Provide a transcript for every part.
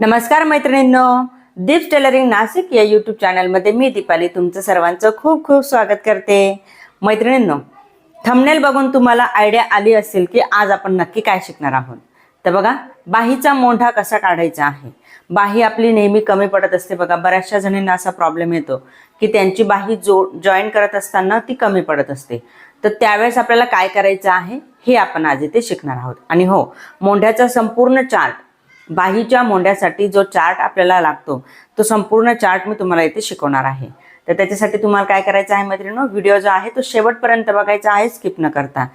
नमस्कार मैत्रिणींनो दीप टेलरिंग नाशिक या यूट्यूब चॅनलमध्ये मी दीपाली तुमचं सर्वांचं खूप खूप स्वागत करते. मैत्रिणींनो थंबनेल बघून तुम्हाला आयडिया आली असेल की आज आपण नक्की काय शिकणार आहोत. तर बघा बाहीचा मोंढा कसा काढायचा आहे? बाही आपली नेहमी कमी पडत असते बघा बऱ्याचशा जणींना असा प्रॉब्लेम येतो की त्यांची बाही जो जॉईन करत असताना ती कमी पडत असते. तर त्यावेळेस आपल्याला काय करायचं आहे? हे आपण आज इथे शिकणार आहोत. आणि हो मोंढ्याचा संपूर्ण चार्ट बाहीच्या मोंड्यासाठी जो चार्ट आपल्याला लागतो तो संपूर्ण चार्ट मी तुम्हाला इथे शिकवणार आहे. तर त्याच्यासाठी तुम्हाला काय करायचं आहे मैत्रिणी व्हिडिओ जो आहे तो शेवटपर्यंत बघायचा आहे स्किप न करता.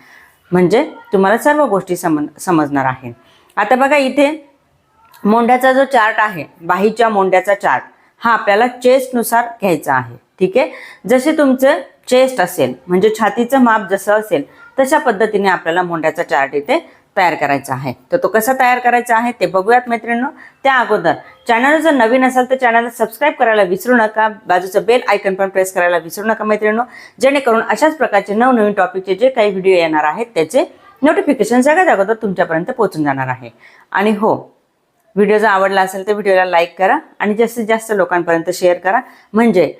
म्हणजे तुम्हाला सर्व गोष्टी सम समजणार आहे. आता बघा इथे मोंढ्याचा जो चार्ट आहे बाहीच्या मोंड्याचा चार्ट हा आपल्याला चेस्टनुसार घ्यायचा आहे. ठीक आहे? जसे तुमचं चेस्ट असेल म्हणजे छातीचं माप जसं असेल तशा पद्धतीने आपल्याला मोंढ्याचा चार्ट इथे तयार करायचा आहे. तर तो कसा तयार करायचा आहे ते बघूयात मैत्रिणींनो. त्या अगोदर चॅनल जर नवीन असाल तर चॅनलला सबस्क्राईब करायला विसरू नका. बाजूचं बेल आयकन पण प्रेस करायला विसरू नका मैत्रिणींनो. जेणेकरून अशाच प्रकारचे नवनवीन टॉपिकचे जे काही व्हिडिओ येणार आहेत त्याचे नोटिफिकेशन सगळ्यात अगोदर तुमच्यापर्यंत पोहोचून जाणार आहे. आणि हो व्हिडिओ जर आवडला असेल तर व्हिडिओला लाईक करा आणि जास्तीत जास्त लोकांपर्यंत शेअर करा. म्हणजे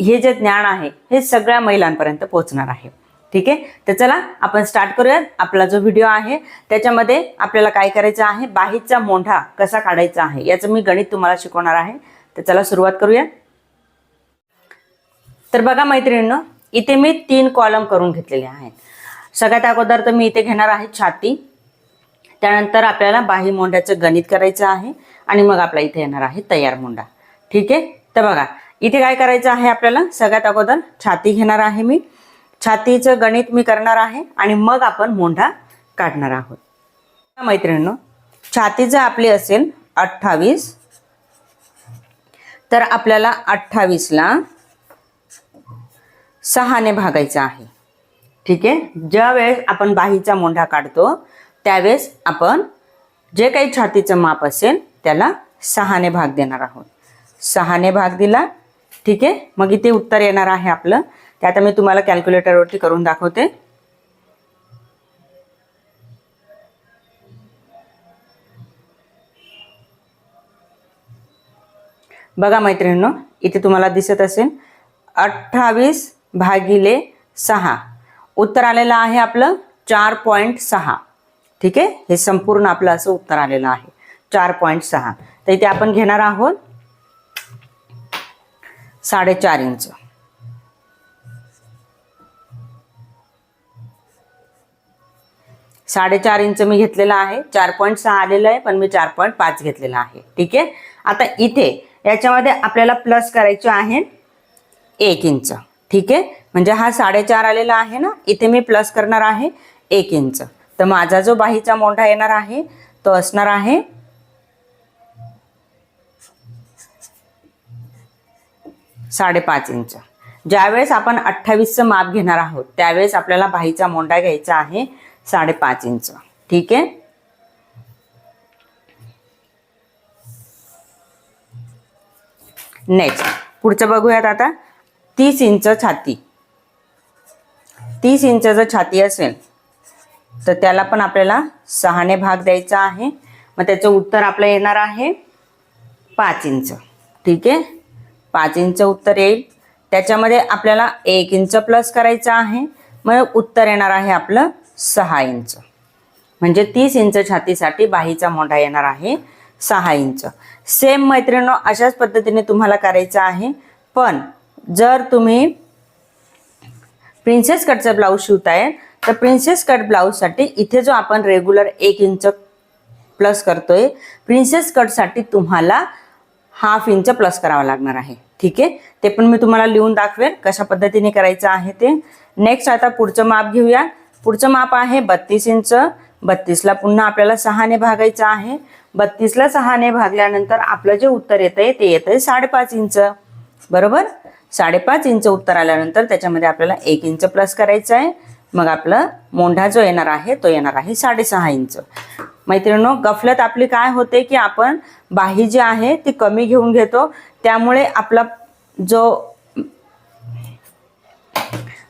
हे जे ज्ञान आहे हे सगळ्या महिलांपर्यंत पोहोचणार आहे. ठीक आहे? तर चला आपण स्टार्ट करूयात. आपला जो व्हिडिओ आहे त्याच्यामध्ये आपल्याला काय करायचं आहे? बाहीचा मोंढा कसा काढायचा आहे? याचं मी गणित तुम्हाला शिकवणार आहे. तर चला सुरुवात करूया तर बघा मैत्रिणींनो इथे मी तीन कॉलम करून घेतलेले आहेत. सगळ्यात अगोदर तर मी इथे घेणार आहे छाती. त्यानंतर आपल्याला बाही मोंढ्याचं गणित करायचं आहे आणि मग आपला इथे येणार आहे तयार मोंढा. ठीक आहे? तर बघा इथे काय करायचं आहे आपल्याला? सगळ्यात अगोदर छाती घेणार आहे मी. छातीचं गणित मी करणार आहे आणि मग आपण मोंढा काढणार आहोत. मैत्रिणींनो छाती जर आपली असेल अठ्ठावीस तर आपल्याला अठ्ठावीसला सहाने भागायचं आहे. ठीक आहे? ज्या वेळेस आपण बाहीचा मोंढा काढतो त्यावेळेस आपण जे काही छातीचं माप असेल त्याला सहाने भाग देणार आहोत. सहाने भाग दिला ठीक आहे? मग इथे उत्तर येणार आहे आपलं ते आता मी तुम्हाला कॅल्क्युलेटरवरती करून दाखवते. बघा मैत्रिणींनो इथे तुम्हाला दिसत असेल अठ्ठावीस भागिले सहा. उत्तर आलेलं आहे आपलं चार पॉईंट सहा. ठीक आहे? हे संपूर्ण आपलं असं उत्तर आलेलं आहे. चार पॉईंट सहा. तर इथे आपण घेणार आहोत साडेचार इंच. साडेचार इंच मी घेतलेला आहे. चार पॉईंट सहा आलेलं आहे पण मी चार पॉईंट पाच घेतलेला आहे. ठीक आहे? आता इथे याच्यामध्ये आपल्याला प्लस करायचे आहे एक इंच. ठीक आहे? म्हणजे हा साडेचार आलेला आहे ना? इथे मी प्लस करणार आहे एक इंच. तर माझा जो बाहीचा मोंढा येणार आहे तो असणार आहे साडेपाच इंच. ज्यावेळेस आपण अठ्ठावीसचं माप घेणार आहोत त्यावेळेस आपल्याला बाहीचा मोंढा घ्यायचा आहे. साडेपाच इंच. ठीक आहे? नेक्स्ट पुढचं बघूयात आता. तीस इंच छाती. तीस इंच जर छाती असेल तर त्याला पण आपल्याला सहाने भाग द्यायचा आहे. मग त्याचं उत्तर आपलं येणार आहे पाच इंच. ठीक आहे? पाच इंच उत्तर येईल. त्याच्यामध्ये आपल्याला एक इंच प्लस करायचं आहे. मग उत्तर येणार आहे आपलं सहा इंच. म्हणजे तीस इंच छातीसाठी बाहीचा मोठा येणार आहे सहा इंच. सेम मैत्रिणो अशाच पद्धतीने तुम्हाला करायचं आहे. पण जर तुम्ही प्रिन्सेस कटचा ब्लाऊज शिवताय तर प्रिन्सेस कट ब्लाऊजसाठी इथे जो आपण रेग्युलर एक इंच प्लस करतोय प्रिन्सेस कटसाठी तुम्हाला हाफ इंच प्लस करावा लागणार आहे. ठीक आहे? ते पण मी तुम्हाला लिहून दाखवेन कशा पद्धतीने करायचं आहे ते. नेक्स्ट आता पुढचं माप घेऊया पुढचं माप आहे बत्तीस इंच. बत्तीसला पुन्हा आपल्याला सहाने भागायचं आहे. बत्तीसला सहाने भागल्यानंतर आपलं जे उत्तर येतं आहे ते येतं आहे साडेपाच इंच. बरोबर? साडेपाच इंच उत्तर आल्यानंतर त्याच्यामध्ये आपल्याला एक इंच प्लस करायचं आहे. मग आपलं मोंढा जो येणार आहे तो येणार आहे साडेसहा इंच. मैत्रिणींनो गफलत आपली काय होते की आपण बाही जी आहे ती कमी घेऊन घेतो. त्यामुळे आपला जो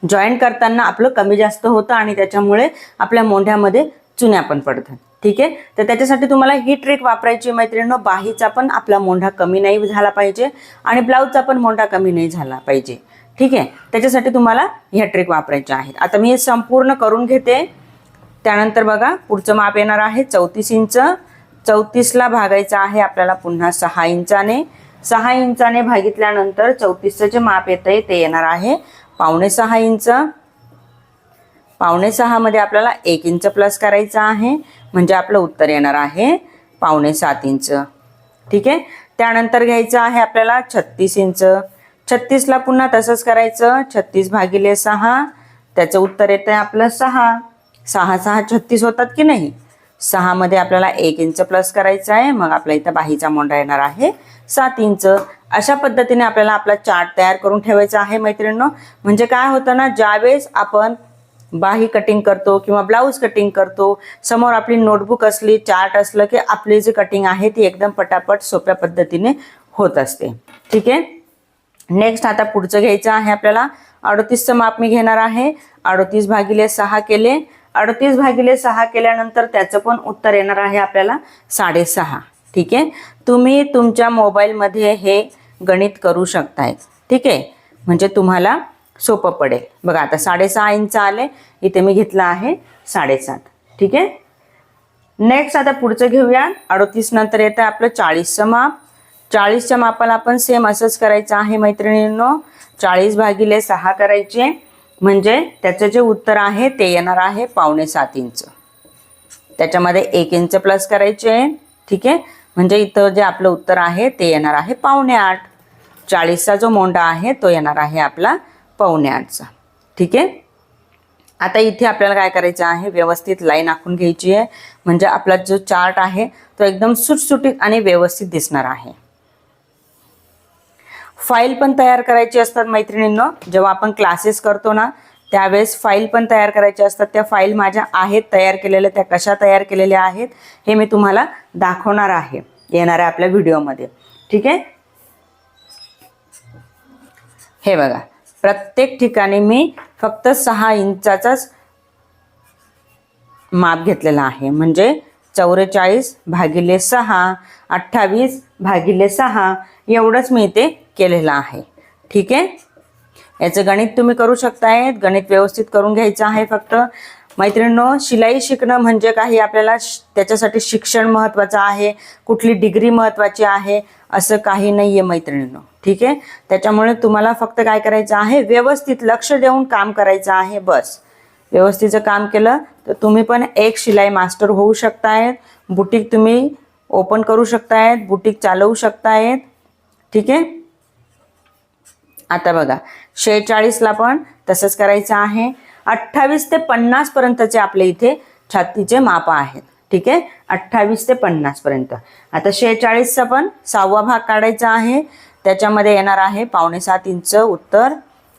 जॉईन करताना आपलं कमी जास्त होतं आणि त्याच्यामुळे आपल्या मोंढ्यामध्ये चुन्या पण पडतात. ठीक आहे? तर त्याच्यासाठी तुम्हाला ही ट्रिक वापरायची मैत्रिणींनो बाहीचा पण आपला मोंढा कमी नाही झाला पाहिजे आणि ब्लाऊजचा पण मोंढा कमी नाही झाला पाहिजे. ठीक आहे? त्याच्यासाठी तुम्हाला ह्या ट्रिक वापरायच्या आहेत. आता मी हे संपूर्ण करून घेते. त्यानंतर बघा पुढचं माप येणार आहे चौतीस इंच. चौतीसला भागायचं आहे आपल्याला पुन्हा सहा इंचाने. सहा इंचाने भागितल्यानंतर चौतीसचं जे माप येतं आहे ते येणार आहे. पावणे सहा इंच. पावणे सहामध्ये आपल्याला एक इंच प्लस करायचं आहे. म्हणजे आपलं उत्तर येणार आहे पावणे सात इंच. ठीक आहे? त्यानंतर घ्यायचं आहे आपल्याला छत्तीस इंच. छत्तीसला पुन्हा तसंच करायचं. छत्तीस भागिले सहा. त्याचं उत्तर येतं आहे आपलं सहा. सहा सहा छत्तीस होतात की नाही? सहामध्ये आपल्याला एक इंच प्लस करायचं आहे. मग आपल्या इथं बाहीचा मोंडा येणार आहे सात इंच. अशा पद्धतीने आपल्याला आपला चार्ट तयार करून ठेवायचा आहे मैत्रिणींनो. म्हणजे काय होतं ना ज्यावेळेस आपण बाही कटिंग करतो किंवा ब्लाऊज कटिंग करतो समोर आपली नोटबुक असली चार्ट असलं की आपली जी कटिंग आहे ती एकदम पटापट सोप्या पद्धतीने होत असते. ठीक आहे? नेक्स्ट आता पुढचं घ्यायचं आहे आपल्याला. अडतीसचं माप मी घेणार आहे. अडतीस भागिले सहा केले. अडतीस भागिले सहा केल्यानंतर त्याचं पण उत्तर येणार आहे आपल्याला साडेसहा. ठीक आहे? तुम्ही तुमच्या मोबाईलमध्ये हे गणित करू शकताय. ठीक? आहे म्हणजे तुम्हाला सोपं पडेल. बघा आता साडेसहा इंच आले. इथे मी घेतलं आहे साडेसात. ठीक? आहे नेक्स्ट आता पुढचं घेऊया अडतीस नंतर येतं आपलं चाळीसचं माप. चाळीसच्या मापाला आपण सेम असंच करायचं आहे मैत्रिणींनो. चाळीस भागिले सहा करायचे. म्हणजे त्याचं जे उत्तर आहे ते येणार आहे पावणे सात इंच. त्याच्यामध्ये एक इंच प्लस करायचे. ठीक? आहे म्हणजे इथं जे आपलं उत्तर आहे ते येणार आहे पावणे आठ. चाळीसचा जो मोंडा आहे तो येणार आहे आपला पावणे आठचा ठीक आहे? आता इथे आपल्याला काय करायचं आहे व्यवस्थित लाईन आखून घ्यायची आहे. म्हणजे आपला जो चार्ट आहे तो एकदम सुटसुटीत आणि व्यवस्थित दिसणार आहे. फाईल पण तयार करायची असतात मैत्रिणींनो. जेव्हा आपण क्लासेस करतो ना त्यावेळेस फाईल पण तयार करायच्या असतात. त्या फाईल माझ्या आहेत तयार केलेल्या त्या कशा तयार केलेल्या आहेत हे मी तुम्हाला दाखवणार आहे. येणाऱ्या आपल्या व्हिडिओमध्ये ठीक आहे? हे बघा. प्रत्येक ठिकाणी मी फक्त सहा इंचाचाच माप घेतलेला आहे. म्हणजे चौवेचाळीस भागिले सहा अठ्ठावीस भागिले सहा एवढंच मी इथे केलेलं आहे. ठीक आहे? याचं गणित तुम्ही करू शकताय गणित व्यवस्थित करून घ्यायचं आहे फक्त. मैत्रिणींनो शिलाई शिकणं म्हणजे काही आपल्याला त्याच्यासाठी शिक्षण महत्त्वाचं आहे कुठली डिग्री महत्त्वाची आहे असं काही नाही आहे मैत्रिणींनो. ठीक आहे? त्याच्यामुळे तुम्हाला फक्त काय करायचं आहे व्यवस्थित लक्ष देऊन काम करायचं आहे बस. व्यवस्थितचं काम केलं तर तुम्ही पण एक शिलाई मास्टर होऊ शकतायत बुटीक तुम्ही ओपन करू शकतायत बुटीक चालवू शकतायत. ठीक आहे? आता बघा शेहेचाळीसला पण तसंच करायचं आहे. अठ्ठावीस ते पन्नास पर्यंतचे आपले इथे छातीचे माप आहेत. ठीक आहे? अठ्ठावीस ते पन्नास पर्यंत. आता शेहेचाळीसचा पण सहावा भाग काढायचा आहे. त्याच्यामध्ये येणार आहे पावणे सात इंच उत्तर.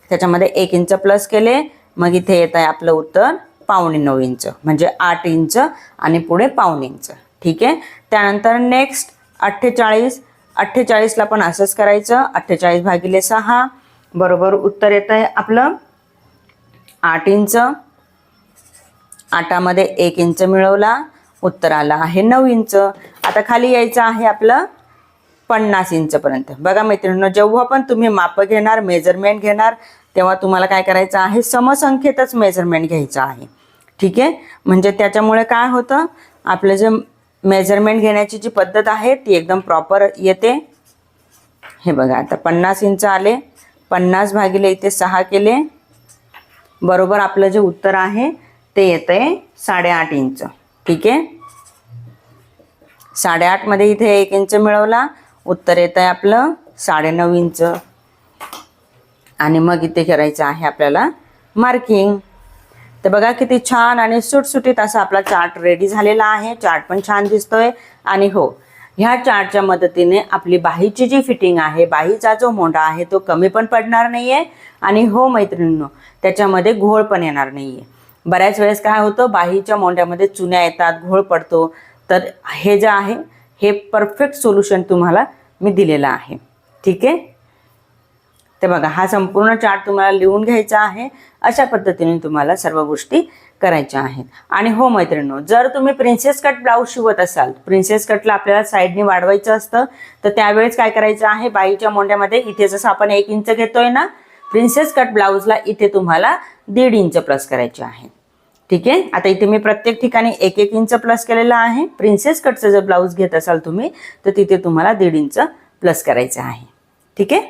त्याच्यामध्ये एक इंच प्लस केले. मग इथे येत आहे आपलं उत्तर पावणे नऊ इंच. म्हणजे आठ इंच आणि पुढे पावणे इंच. ठीक आहे? त्यानंतर नेक्स्ट अठ्ठेचाळीस. अठ्ठेचाळीसला पण असंच करायचं. अठ्ठेचाळीस भागिले सहा. बरोबर उत्तर येत आहे आपलं आठ इंच. आटामध्ये एक इंच मिळवला. उत्तर आला आहे नऊ इंच. आता खाली यायचं आहे आपलं पन्नास इंचपर्यंत. बघा मैत्रिणींनो जेव्हा पण तुम्ही माप घेणार मेजरमेंट घेणार तेव्हा तुम्हाला काय करायचं आहे? समसंख्येतच मेजरमेंट घ्यायचं आहे. ठीक आहे? म्हणजे त्याच्यामुळे काय होतं? आपलं जे मेजरमेंट घेण्याची जी पद्धत आहे ती एकदम प्रॉपर येते. हे बघा आता पन्नास इंच आले. पन्नास भागिले इथे सहा केले. बरोबर आपलं जे उत्तर आहे ते येतं आहे साडेआठ इंच. ठीक आहे? साडेआठमध्ये इथे एक इंच मिळवला. उत्तर येतं आहे आपलं साडेनऊ इंच. आणि मग इथे करायचं आहे आपल्याला मार्किंग तर बघा किती छान आणि सुटसुटीत असा आपला चार्ट रेडी झालेला आहे. चार्ट पण छान दिसतोय. आणि हो ह्या चार्टच्या मदतीने आपली बाहीची जी फिटिंग आहे बाहीचा जो मोंडा आहे तो कमी पण पडणार नाहीये आणि हो मैत्रिणींनो त्याच्यामध्ये घोळ पण येणार नाहीये. बऱ्याच वेळेस काय होतं बाहीच्या मोंड्यामध्ये चुन्या येतात घोळ पडतो. तर हे जे आहे हे परफेक्ट सोल्युशन तुम्हाला मी दिलेलं आहे. ठीक आहे? ते बघा हा संपूर्ण चार्ट तुम्हाला लिहून घ्यायचा आहे. अशा पद्धतीने तुम्हाला सर्व गोष्टी करायच्या आहेत. आणि हो मैत्रिणो जर तुम्ही प्रिन्सेस कट ब्लाऊज शिवत असाल प्रिन्सेस कटला आपल्याला साईडने वाढवायचं असतं तर त्यावेळेस काय करायचं आहे? बाईच्या मोंड्यामध्ये इथे जसं आपण एक इंच घेतोय ना? प्रिन्सेस कट ब्लाऊजला इथे तुम्हाला दीड इंच प्लस करायचे आहे. ठीक आहे? आता इथे मी प्रत्येक ठिकाणी एक एक इंच प्लस केलेला आहे. प्रिन्सेस कटचं जर ब्लाऊज घेत असाल तुम्ही तर तिथे तुम्हाला दीड इंच प्लस करायचं आहे. ठीक आहे?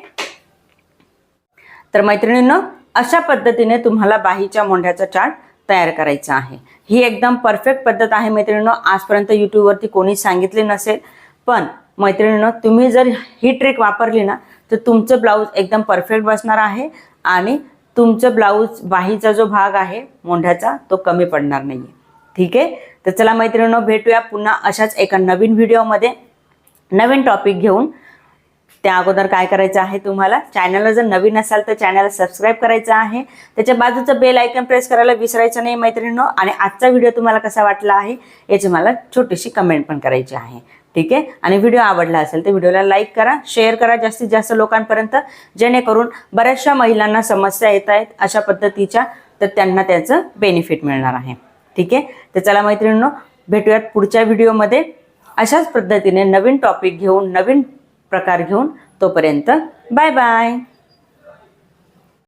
तर मैत्रिणींनो अशा पद्धतीने तुम्हाला बाहीच्या मोंढ्याचा चार्ट तयार करायचा आहे. ही एकदम परफेक्ट पद्धत आहे मैत्रिणींनो. आजपर्यंत यूट्यूबवरती कोणी सांगितले नसेल पण मैत्रिणींनो तुम्ही जर ही ट्रिक वापरली ना तर तुमचं ब्लाऊज एकदम परफेक्ट बसणार आहे आणि तुमचं ब्लाऊज बाहीचा जो भाग आहे मोंढ्याचा तो कमी पडणार नाही आहे ठीक आहे? तर चला मैत्रिणींनो भेटूया पुन्हा अशाच एका नवीन व्हिडिओमध्ये नवीन टॉपिक घेऊन त्या अगोदर काय करायचं आहे तुम्हाला? चॅनलला जर नवीन असाल तर चॅनलला सबस्क्राईब करायचं आहे. त्याच्या बाजूचं बेल आयकन प्रेस करायला विसरायचं नाही मैत्रिणींनो. आणि आजचा व्हिडिओ तुम्हाला कसा वाटला आहे याची मला छोटीशी कमेंट पण करायची आहे. ठीक आहे? आणि व्हिडिओ आवडला असेल तर व्हिडिओला लाईक करा शेअर करा जास्तीत जास्त लोकांपर्यंत जेणेकरून बऱ्याचशा महिलांना समस्या येत आहेत अशा पद्धतीच्या तर त्यांना त्याचं बेनिफिट मिळणार आहे. ठीक आहे? तर चला मैत्रिणींनो भेटूयात पुढच्या व्हिडिओमध्ये अशाच पद्धतीने नवीन टॉपिक घेऊन नवीन प्रकार घेऊन तोपर्यंत बाय बाय.